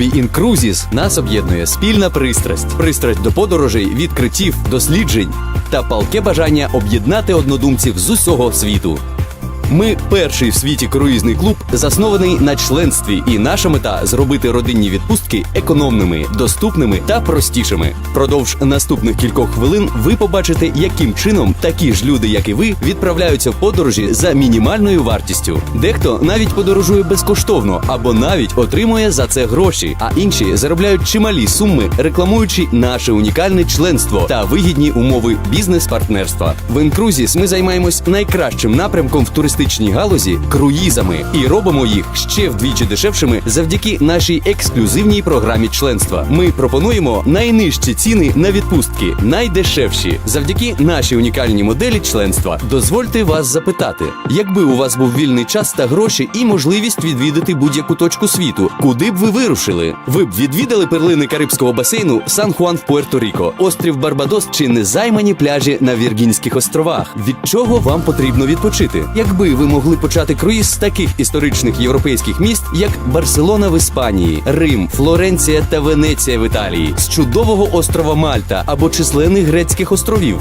клубі інкрузіс нас об'єднує спільна пристрасть, пристрасть до подорожей, відкриттів, досліджень та палке бажання об'єднати однодумців з усього світу. Ми перший в світі круїзний клуб, заснований на членстві, і наша мета зробити родинні відпустки економними, доступними та простішими. Продовж наступних кількох хвилин ви побачите, яким чином такі ж люди, як і ви, відправляються в подорожі за мінімальною вартістю. Дехто навіть подорожує безкоштовно або навіть отримує за це гроші, а інші заробляють чималі суми, рекламуючи наше унікальне членство та вигідні умови бізнес-партнерства. В Інкрузіс ми займаємось найкращим напрямком в туристичній галузі круїзами і робимо їх ще вдвічі дешевшими завдяки нашій ексклюзивній програмі членства. Ми пропонуємо найнижчі ціни на відпустки, найдешевші. Завдяки нашій унікальній моделі членства. Дозвольте вас запитати, якби у вас був вільний час та гроші і можливість відвідати будь-яку точку світу, куди б ви вирушили? Ви б відвідали перлини Карибського басейну Сан Хуан в Пуерто-Ріко, острів Барбадос чи незаймані пляжі на Віргінських островах. Від чого вам потрібно відпочити? Якби ви могли почати круїз з таких історичних європейських міст, як Барселона в Іспанії, Рим, Флоренція та Венеція в Італії, з чудового острова Мальта або численних грецьких островів.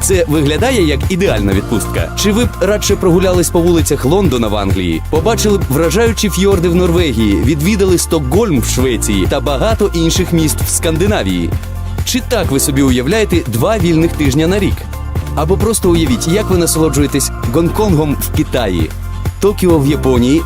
Це виглядає як ідеальна відпустка. Чи ви б радше прогулялись по вулицях Лондона в Англії, побачили б вражаючі фьорди в Норвегії, відвідали Стокгольм в Швеції та багато інших міст в Скандинавії? Чи так ви собі уявляєте два вільних тижня на рік? Або просто уявіть, як ви насолоджуєтесь Гонконгом в Китаї, Токіо в Японії,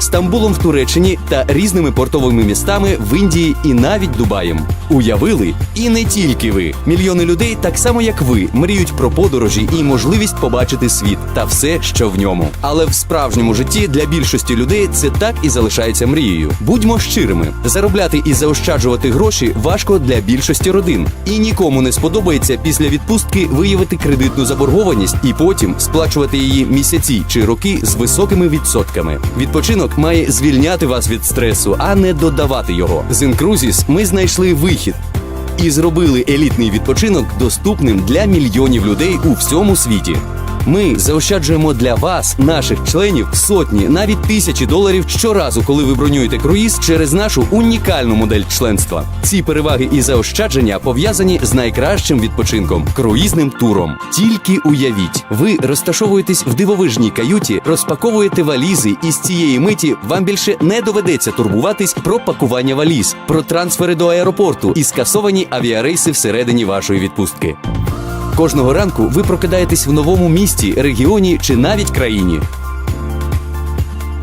Стамбулом в Туреччині та різними портовими містами в Індії і навіть Дубаєм. Уявили? І не тільки ви. Мільйони людей, так само як ви, мріють про подорожі і можливість побачити світ та все, що в ньому. Але в справжньому житті для більшості людей це так і залишається мрією. Будьмо щирими, заробляти і заощаджувати гроші важко для більшості родин, і нікому не сподобається після відпустки виявити кредитну заборгованість і потім сплачувати її місяці чи роки з високими відсотками. Відпочинок має звільняти вас від стресу, а не додавати його. З Інкрузіс ми знайшли вихід і зробили елітний відпочинок доступним для мільйонів людей у всьому світі. Ми заощаджуємо для вас, наших членів, сотні, навіть тисячі доларів щоразу, коли ви бронюєте круїз через нашу унікальну модель членства. Ці переваги і заощадження пов'язані з найкращим відпочинком круїзним туром. Тільки уявіть, ви розташовуєтесь в дивовижній каюті, розпаковуєте валізи, і з цієї миті вам більше не доведеться турбуватись про пакування валіз, про трансфери до аеропорту і скасовані авіарейси всередині вашої відпустки. Кожного ранку ви прокидаєтесь в новому місті, регіоні чи навіть країні.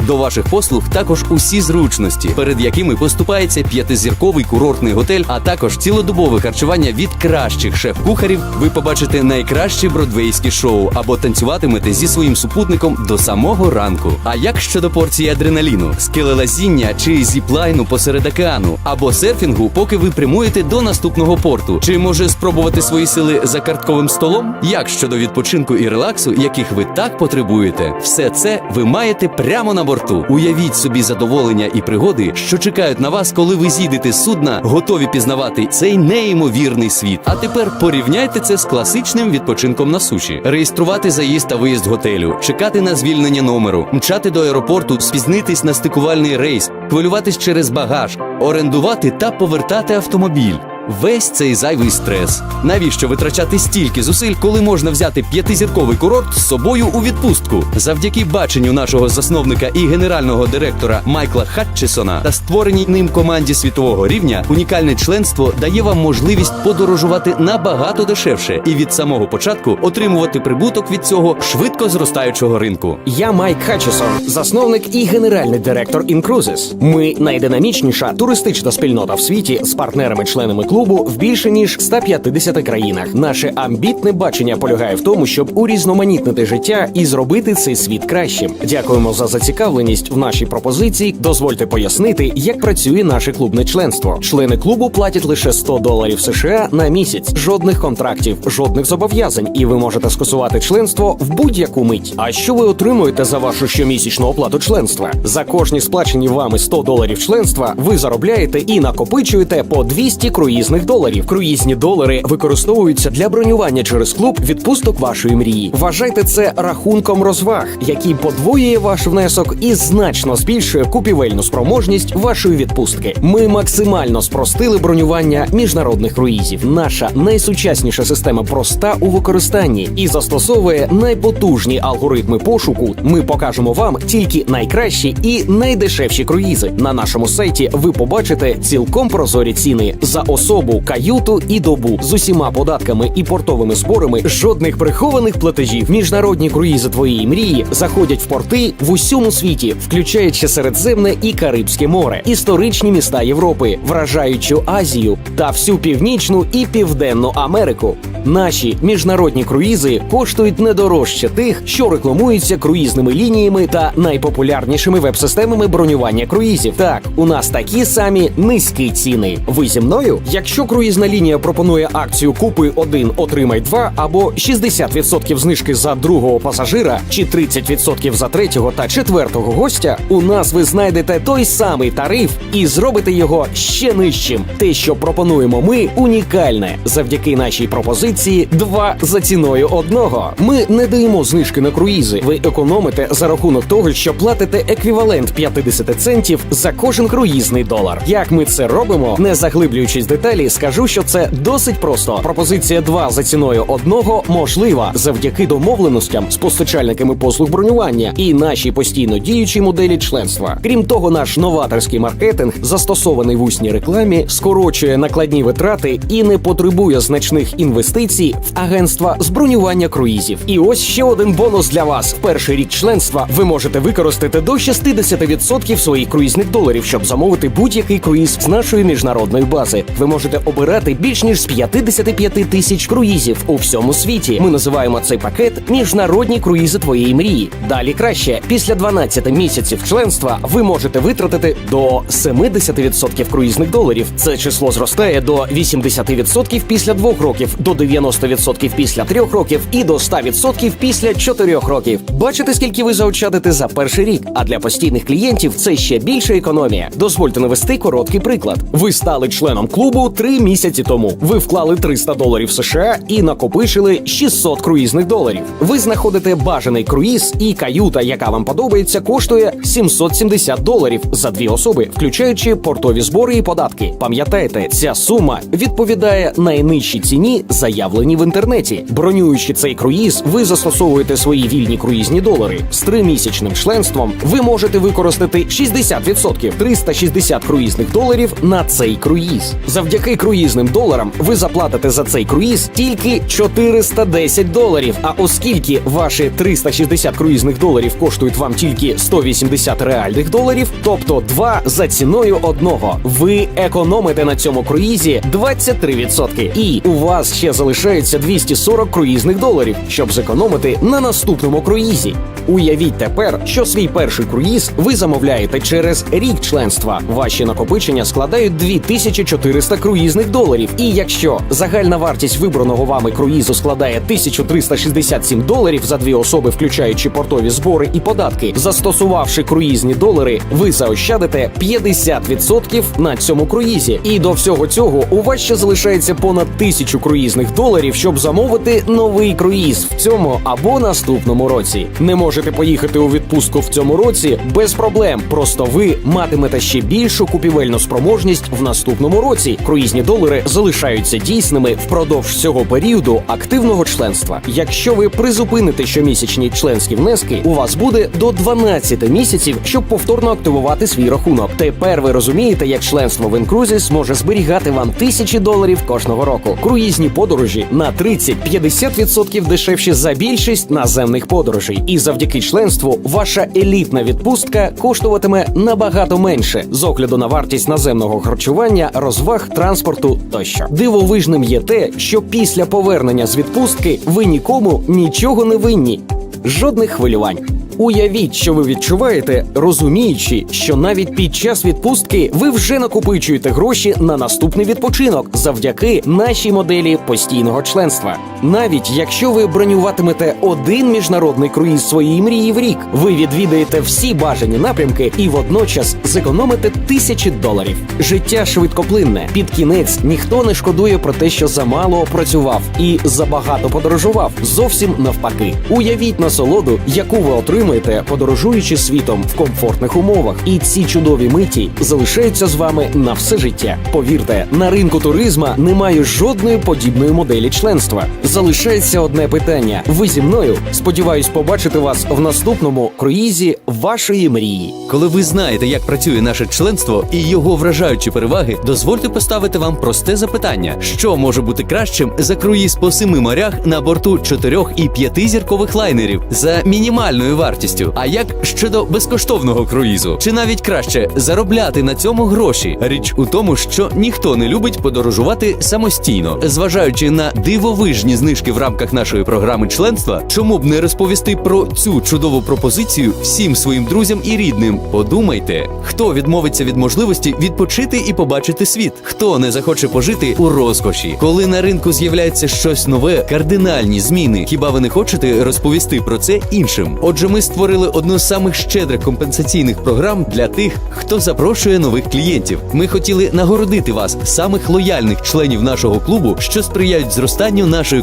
До ваших послуг також усі зручності, перед якими поступається п'ятизірковий курортний готель, а також цілодобове харчування від кращих шеф-кухарів. Ви побачите найкращі бродвейські шоу або танцюватимете зі своїм супутником до самого ранку. А як щодо порції адреналіну, скелелазіння чи зіплайну посеред океану, або серфінгу, поки ви прямуєте до наступного порту? Чи може спробувати свої сили за картковим столом? Як щодо відпочинку і релаксу, яких ви так потребуєте? Все це ви маєте прямо на борту. Уявіть собі задоволення і пригоди, що чекають на вас, коли ви зійдете з судна, готові пізнавати цей неймовірний світ. А тепер порівняйте це з класичним відпочинком на суші: реєструвати заїзд та виїзд готелю, чекати на звільнення номеру, мчати до аеропорту, спізнитись на стикувальний рейс, хвилюватись через багаж, орендувати та повертати автомобіль. Весь цей зайвий стрес. Навіщо витрачати стільки зусиль, коли можна взяти п'ятизірковий курорт з собою у відпустку? Завдяки баченню нашого засновника і генерального директора Майкла Хатчесона та створеній ним команді світового рівня, унікальне членство дає вам можливість подорожувати набагато дешевше і від самого початку отримувати прибуток від цього швидко зростаючого ринку. Я Майк Хатчесон, засновник і генеральний директор Incruises. Ми найдинамічніша туристична спільнота в світі з партнерами-членами клубу в більше ніж 150 країнах. Наше амбітне бачення полягає в тому, щоб урізноманітнити життя і зробити цей світ кращим. Дякуємо за зацікавленість в нашій пропозиції. Дозвольте пояснити, як працює наше клубне членство. Члени клубу платять лише 100 доларів США на місяць. Жодних контрактів, жодних зобов'язань, і ви можете скасувати членство в будь-яку мить. А що ви отримуєте за вашу щомісячну оплату членства? За кожні сплачені вами 100 доларів членства ви заробляєте і накопичуєте по 200 круїзів круїзних доларів. Круїзні долари використовуються для бронювання через клуб відпусток вашої мрії. Вважайте це рахунком розваг, який подвоює ваш внесок і значно збільшує купівельну спроможність вашої відпустки. Ми максимально спростили бронювання міжнародних круїзів. Наша найсучасніша система проста у використанні і застосовує найпотужні алгоритми пошуку. Ми покажемо вам тільки найкращі і найдешевші круїзи. На нашому сайті ви побачите цілком прозорі ціни за особу, каюту і добу з усіма податками і портовими зборами. Жодних прихованих платежів. Міжнародні круїзи твоєї мрії заходять в порти в усьому світі, включаючи Середземне і Карибське море, історичні міста Європи, вражаючу Азію та всю північну і південну Америку. Наші міжнародні круїзи коштують не дорожче тих, що рекламуються круїзними лініями та найпопулярнішими веб-системами бронювання круїзів. Так, у нас такі самі низькі ціни. Ви зі мною? Якщо круїзна лінія пропонує акцію Купи один, отримай два або 60% знижки за другого пасажира, чи 30% за третього та четвертого гостя, у нас ви знайдете той самий тариф і зробите його ще нижчим. Те, що пропонуємо ми, унікальне. Завдяки нашій пропозиції два за ціною одного. Ми не даємо знижки на круїзи. Ви економите за рахунок того, що платите еквівалент 50 центів за кожен круїзний долар. Як ми це робимо, не заглиблюючись в деталі, скажу, що це досить просто. Пропозиція 2 за ціною одного можлива завдяки домовленостям з постачальниками послуг бронювання і нашій постійно діючій моделі членства. Крім того, наш новаторський маркетинг, застосований в усній рекламі, скорочує накладні витрати і не потребує значних інвестицій в агентства з бронювання круїзів. І ось ще один бонус для вас: в перший рік членства ви можете використати до 60% своїх круїзних доларів, щоб замовити будь-який круїз з нашої міжнародної бази. Ви можете обирати більш ніж з 55 тисяч круїзів у всьому світі. Ми називаємо цей пакет міжнародні круїзи твоєї мрії. Далі краще після 12 місяців членства ви можете витратити до 70% круїзних доларів. Це число зростає до 80% після двох років, до 90% після трьох років і до 100% після чотирьох років. Бачите, скільки ви заощадите за перший рік. А для постійних клієнтів це ще більша економія. Дозвольте навести короткий приклад. Ви стали членом клубу три місяці тому. Ви вклали 300 доларів США і накопичили 600 круїзних доларів. Ви знаходите бажаний круїз, і каюта, яка вам подобається, коштує 770 доларів за дві особи, включаючи портові збори і податки. Пам'ятайте, ця сума відповідає найнижчій ціні, заявленій в інтернеті. Бронюючи цей круїз, ви застосовуєте свої вільні круїзні долари. З тримісячним членством ви можете використати 60% 360 круїзних доларів на цей круїз. Завдяки круїзним доларам ви заплатите за цей круїз тільки 410 доларів. А оскільки ваші 360 круїзних доларів коштують вам тільки 180 реальних доларів, тобто два за ціною одного, ви економите на цьому круїзі 23%. І у вас ще залишається 240 круїзних доларів, щоб зекономити на наступному круїзі. Уявіть тепер, що свій перший круїз ви замовляєте через рік членства. Ваші накопичення складають 2400 круїзних доларів. І якщо загальна вартість вибраного вами круїзу складає 1367 доларів за дві особи, включаючи портові збори і податки, застосувавши круїзні долари, ви заощадите 50% на цьому круїзі. І до всього цього у вас ще залишається понад тисячу круїзних доларів, щоб замовити новий круїз в цьому або наступному році. Не можете поїхати у відпустку в цьому році без проблем. Просто ви матимете ще більшу купівельну спроможність в наступному році. Круїзні долари залишаються дійсними впродовж всього періоду активного членства. Якщо ви призупините щомісячні членські внески, у вас буде до 12 місяців, щоб повторно активувати свій рахунок. Тепер ви розумієте, як членство в Incruises може зберігати вам тисячі доларів кожного року. Круїзні подорожі на 30-50% дешевші за більшість наземних подорожей. І завдяки членству ваша елітна відпустка коштуватиме набагато менше з огляду на вартість наземного харчування, розваг, транспорту тощо. Дивовижним є те, що після повернення з відпустки ви нікому нічого не винні. Жодних хвилювань. Уявіть, що ви відчуваєте, розуміючи, що навіть під час відпустки ви вже накопичуєте гроші на наступний відпочинок завдяки нашій моделі постійного членства. Навіть якщо ви бронюватимете один міжнародний круїз своєї мрії в рік, ви відвідаєте всі бажані напрямки і водночас зекономите тисячі доларів. Життя швидкоплинне. Під кінець ніхто не шкодує про те, що замало працював і забагато подорожував. Зовсім навпаки. Уявіть насолоду, яку ви отримаєте, подорожуючи світом в комфортних умовах. І ці чудові миті залишаються з вами на все життя. Повірте, на ринку туризма немає жодної подібної моделі членства. Залишається одне питання. Ви зі мною сподіваюсь побачити вас в наступному круїзі вашої мрії. Коли ви знаєте, як працює наше членство і його вражаючі переваги, дозвольте поставити вам просте запитання: що може бути кращим за круїз по семи морях на борту чотирьох і п'яти зіркових лайнерів за мінімальною вартістю? А як щодо безкоштовного круїзу? Чи навіть краще заробляти на цьому гроші? Річ у тому, що ніхто не любить подорожувати самостійно, зважаючи на дивовижні знижки в рамках нашої програми членства, чому б не розповісти про цю чудову пропозицію всім своїм друзям і рідним? Подумайте, хто відмовиться від можливості відпочити і побачити світ, хто не захоче пожити у розкоші, коли на ринку з'являється щось нове, кардинальні зміни. Хіба ви не хочете розповісти про це іншим? Отже, ми створили одну з самих щедрих компенсаційних програм для тих, хто запрошує нових клієнтів. Ми хотіли нагородити вас, самих лояльних членів нашого клубу, що сприяють зростанню нашої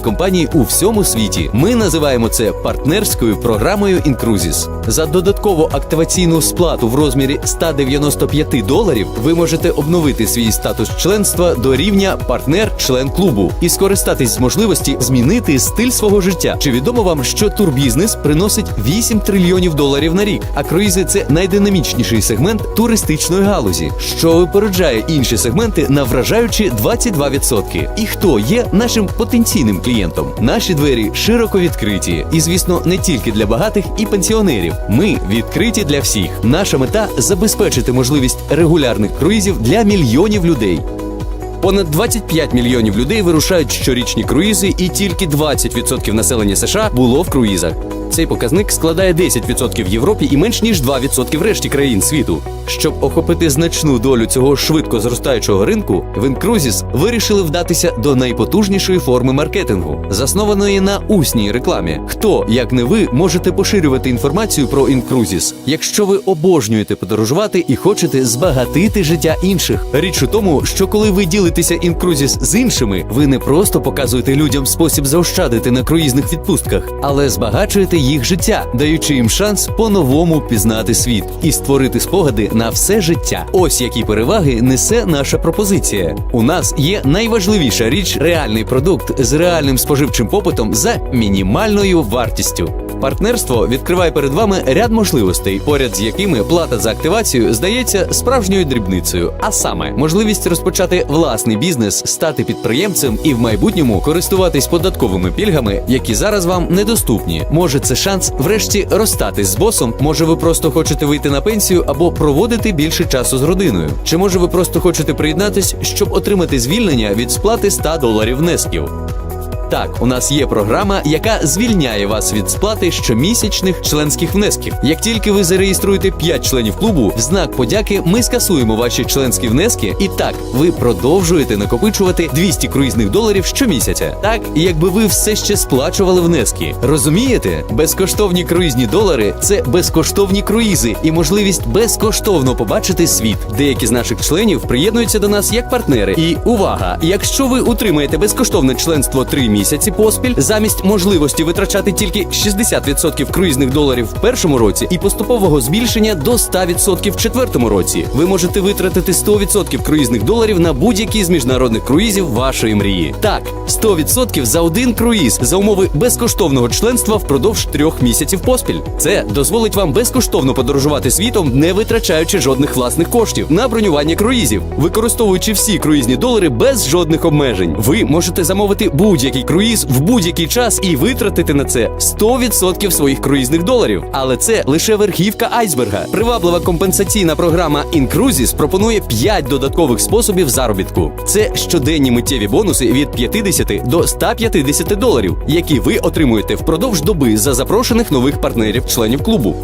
у всьому світі. Ми називаємо це партнерською програмою Incruises. За додаткову активаційну сплату в розмірі 195 доларів ви можете обновити свій статус членства до рівня партнер-член клубу і скористатись з можливості змінити стиль свого життя. Чи відомо вам, що турбізнес приносить 8 трильйонів доларів на рік, а круїзи це найдинамічніший сегмент туристичної галузі, що випереджає інші сегменти на вражаючі 22%. І хто є нашим потенційним клієнтом? Наші двері широко відкриті, і звісно, не тільки для багатих і пенсіонерів. Ми відкриті для всіх. Наша мета забезпечити можливість регулярних круїзів для мільйонів людей. Понад 25 мільйонів людей вирушають щорічні круїзи, і тільки 20% населення США було в круїзах. Цей показник складає 10% в Європі і менш ніж 2% в решті країн світу. Щоб охопити значну долю цього швидко зростаючого ринку, в Incruises вирішили вдатися до найпотужнішої форми маркетингу, заснованої на усній рекламі. Хто, як не ви, можете поширювати інформацію про Incruises, якщо ви обожнюєте подорожувати і хочете збагатити життя інших. Річ у тому, що коли ви ділитеся Incruises з іншими, ви не просто показуєте людям спосіб заощадити на круїзних відпустках, але збагачуєте їх життя, даючи їм шанс по-новому пізнати світ і створити спогади на все життя. Ось які переваги несе наша пропозиція. У нас є найважливіша річ реальний продукт з реальним споживчим попитом за мінімальною вартістю. Партнерство відкриває перед вами ряд можливостей, поряд з якими плата за активацію здається справжньою дрібницею, а саме можливість розпочати власний бізнес, стати підприємцем і в майбутньому користуватись податковими пільгами, які зараз вам недоступні. Може, це шанс врешті розстатись з босом. Може, ви просто хочете вийти на пенсію або проводити більше часу з родиною. Чи може ви просто хочете приєднатись, щоб отримати звільнення від сплати 100 доларів внесків? Так, у нас є програма, яка звільняє вас від сплати щомісячних членських внесків. Як тільки ви зареєструєте 5 членів клубу, в знак подяки ми скасуємо ваші членські внески, і так ви продовжуєте накопичувати 200 круїзних доларів щомісяця. Так, якби ви все ще сплачували внески. Розумієте? Безкоштовні круїзні долари це безкоштовні круїзи і можливість безкоштовно побачити світ. Деякі з наших членів приєднуються до нас як партнери. І увага! Якщо ви утримаєте безкоштовне членство 3 місяці поспіль, замість можливості витрачати тільки 60% круїзних доларів в першому році і поступового збільшення до 100% в четвертому році, ви можете витратити 100% круїзних доларів на будь-який з міжнародних круїзів вашої мрії. Так, 100% за один круїз за умови безкоштовного членства впродовж трьох місяців поспіль. Це дозволить вам безкоштовно подорожувати світом, не витрачаючи жодних власних коштів на бронювання круїзів, використовуючи всі круїзні долари без жодних обмежень. Ви можете замовити будь-який круїз в будь-який час і витратити на це 100% своїх круїзних доларів. Але це лише верхівка айсберга. Приваблива компенсаційна програма Incruises пропонує 5 додаткових способів заробітку. Це щоденні миттєві бонуси від 50 до 150 доларів, які ви отримуєте впродовж доби за запрошених нових партнерів-членів клубу.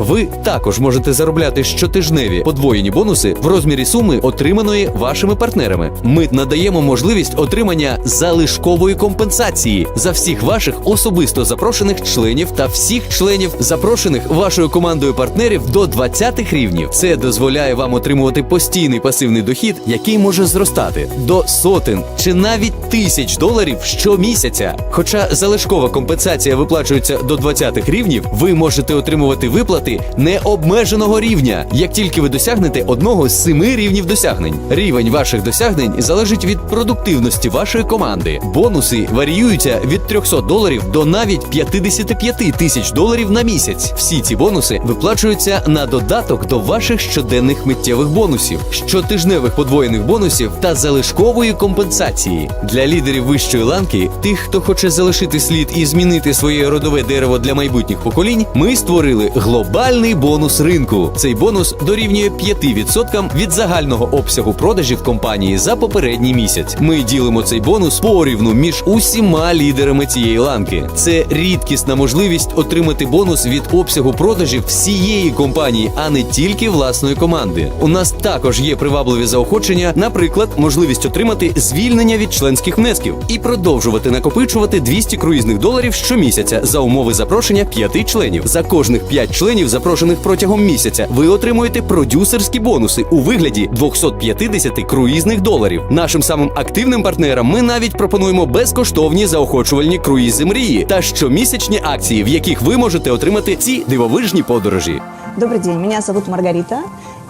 Ви також можете заробляти щотижневі подвоєні бонуси в розмірі суми, отриманої вашими партнерами. Ми надаємо можливість отримання залишкової компенсації за всіх ваших особисто запрошених членів та всіх членів, запрошених вашою командою партнерів до 20 рівнів. Це дозволяє вам отримувати постійний пасивний дохід, який може зростати до сотень чи навіть тисяч доларів щомісяця. Хоча залишкова компенсація виплачується до 20 рівнів, ви можете отримувати виплати необмеженого рівня, як тільки ви досягнете одного з семи рівнів досягнень. Рівень ваших досягнень залежить від продуктивності вашої команди. Бонуси варіюються від 300 доларів до навіть 55 тисяч доларів на місяць. Всі ці бонуси виплачуються на додаток до ваших щоденних миттєвих бонусів, щотижневих подвоєних бонусів та залишкової компенсації для лідерів вищої ланки, тих, хто хоче залишити слід і змінити своє родове дерево для майбутніх поколінь. Ми створили глобальний бонус ринку. Цей бонус дорівнює 5% від загального обсягу продажів компанії за попередній місяць. Ми ділимо цей бонус порівну між усіма лідерами цієї ланки. Це рідкісна можливість отримати бонус від обсягу продажів всієї компанії, а не тільки власної команди. У нас також є привабливі заохочення, наприклад, можливість отримати звільнення від членських внесків і продовжувати накопичувати 200 круїзних доларів щомісяця за умови запрошення п'яти членів. За кожних 5 членів, запрошених протягом місяця, ви отримуєте продюсерські бонуси у вигляді 250 круїзних доларів. Нашим самим активним партнерам ми навіть пропонуємо безкоштовні заохочувальні круїзи мрії та щомісячні акції, в яких ви можете отримати ці дивовижні подорожі. Добрый день, меня зовут Маргарита.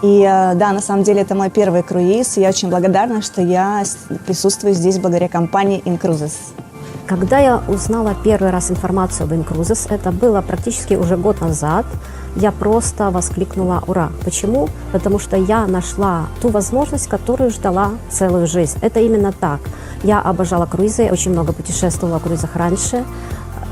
И э, да, на самом деле это мой первый круиз. и Я очень благодарна, что я с- присутствую здесь благодаря компании Incruises. Когда я узнала первый раз информацию об Incruises, это было практически уже год назад, я просто воскликнула «Ура!». Почему? Потому что я нашла ту возможность, которую ждала целую жизнь. Это именно так. Я обожала круизы, очень много путешествовала в круизах раньше.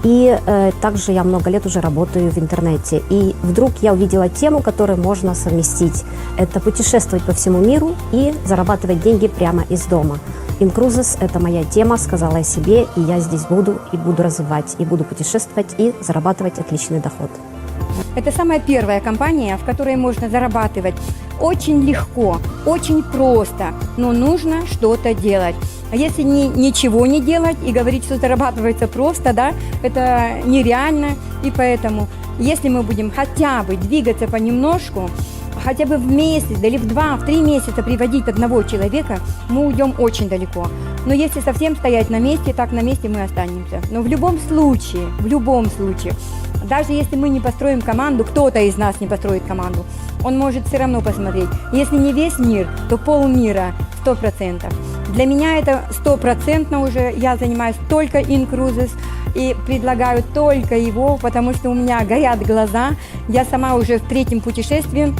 И э, также я много лет уже работаю в интернете. И вдруг я увидела тему, которую можно совместить. Это путешествовать по всему миру и зарабатывать деньги прямо из дома. Incruises – это моя тема, сказала я себе, и я здесь буду, и буду развивать, и буду путешествовать, и зарабатывать отличный доход. Это самая первая компания, в которой можно зарабатывать очень легко, очень просто, но нужно что-то делать. А если ни- ничего не делать и говорить, что зарабатывается просто, да, это нереально. И поэтому, если мы будем хотя бы двигаться понемножку, хотя бы в месяц, или в два, в три месяца приводить одного человека, мы уйдем очень далеко. Но если совсем стоять на месте, так на месте мы останемся. Но в любом случае, в любом случае, даже если мы не построим команду, кто-то из нас не построит команду, он может все равно посмотреть. Если не весь мир, то полмира, сто процентов. Для меня это стопроцентно уже, я занимаюсь только Incruises и предлагаю только его, потому что у меня горят глаза. Я сама уже в третьем путешествии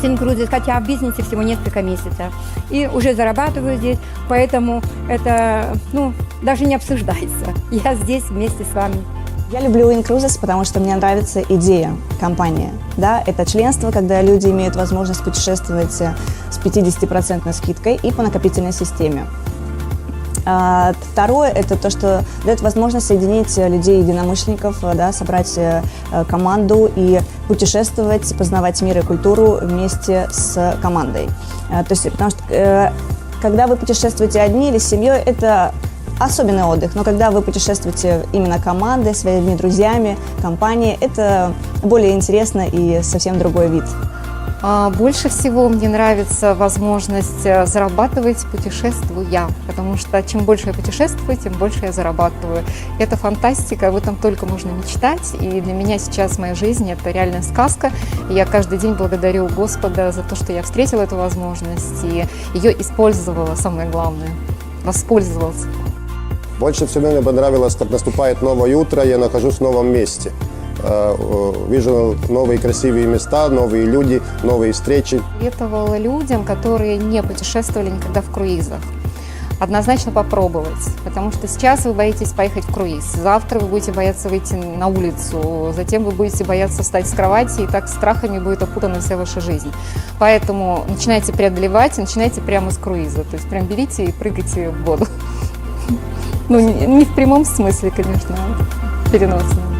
с Incruises, хотя в бизнесе всего несколько месяцев. И уже зарабатываю здесь, поэтому это, ну, даже не обсуждается. Я здесь вместе с вами. Я люблю Incruises, потому что мне нравится идея компании. Да, это членство, когда люди имеют возможность путешествовать э, с 50% скидкой и по накопительной системе. А, Второе – это то, что дает возможность соединить э, людей-единомышленников, э, да, собрать команду и путешествовать, познавать мир и культуру вместе с командой. Э, То есть, потому что когда вы путешествуете одни или с семьей, это особенный отдых. Но когда вы путешествуете именно командой, своими друзьями, компанией, это более интересно и совсем другой вид. А, Больше всего мне нравится возможность э, зарабатывать, путешествуя, потому что чем больше я путешествую, тем больше я зарабатываю. Это фантастика, об этом только можно мечтать, и для меня сейчас моя жизнь – это реальная сказка, и я каждый день благодарю Господа за то, что я встретила эту возможность и ее использовала, самое главное, воспользовалась. Больше всего мне понравилось, как наступает новое утро, я нахожусь в новом месте. Э, Вижу новые красивые места, новые люди, новые встречи. Советовала людям, которые не путешествовали никогда в круизах. Однозначно попробовать, потому что сейчас вы боитесь поехать в круиз, завтра вы будете бояться выйти на улицу, затем вы будете бояться встать с кровати, и так страхами будет опутана вся ваша жизнь. Поэтому начинайте преодолевать, начинайте прямо с круиза, то есть прям берите и прыгайте в воду. Ну, не в прямом смысле, конечно, переносном.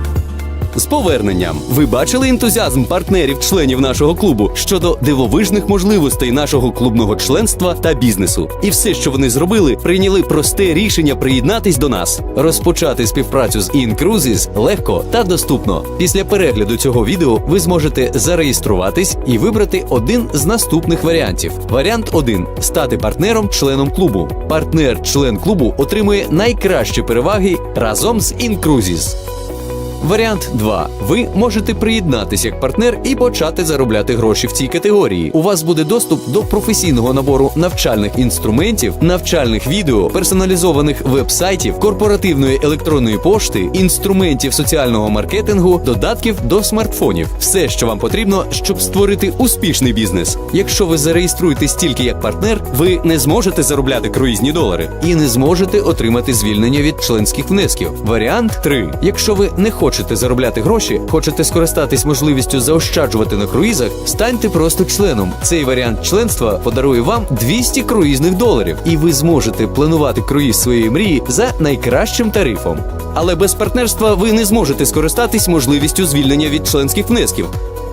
З поверненням ви бачили ентузіазм партнерів-членів нашого клубу щодо дивовижних можливостей нашого клубного членства та бізнесу. І все, що вони зробили, прийняли просте рішення приєднатись до нас. Розпочати співпрацю з InCruises легко та доступно. Після перегляду цього відео ви зможете зареєструватись і вибрати один з наступних варіантів. Варіант 1 – стати партнером-членом клубу. Партнер-член клубу отримує найкращі переваги разом з InCruises. Варіант 2. Ви можете приєднатися як партнер і почати заробляти гроші в цій категорії. У вас буде доступ до професійного набору навчальних інструментів, навчальних відео, персоналізованих веб-сайтів, корпоративної електронної пошти, інструментів соціального маркетингу, додатків до смартфонів. Все, що вам потрібно, щоб створити успішний бізнес. Якщо ви зареєструєтесь тільки як партнер, ви не зможете заробляти круїзні долари і не зможете отримати звільнення від членських внесків. Варіант 3. Якщо ви не хочете заробляти гроші, хочете скористатись можливістю заощаджувати на круїзах, станьте просто членом. Цей варіант членства подарує вам 200 круїзних доларів, і ви зможете планувати круїз своєї мрії за найкращим тарифом. Але без партнерства ви не зможете скористатись можливістю звільнення від членських внесків,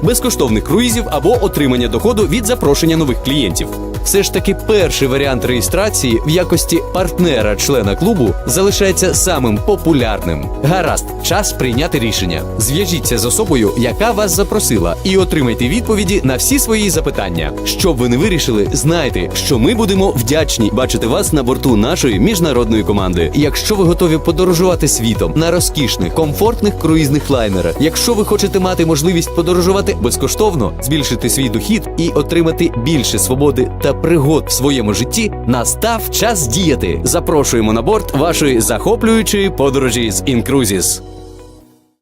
безкоштовних круїзів або отримання доходу від запрошення нових клієнтів. Все ж таки, перший варіант реєстрації в якості партнера-члена клубу залишається самим популярним. Гаразд, час прийняти рішення. Зв'яжіться з особою, яка вас запросила, і отримайте відповіді на всі свої запитання. Щоб ви не вирішили, знайте, що ми будемо вдячні бачити вас на борту нашої міжнародної команди. Якщо ви готові подорожувати світом на розкішних, комфортних круїзних лайнерах, якщо ви хочете мати можливість подорожувати безкоштовно, збільшити свій дохід і отримати більше свободи та пригод в своєму житті, настав час діяти. Запрошуємо на борт вашої захоплюючої подорожі з Incruises.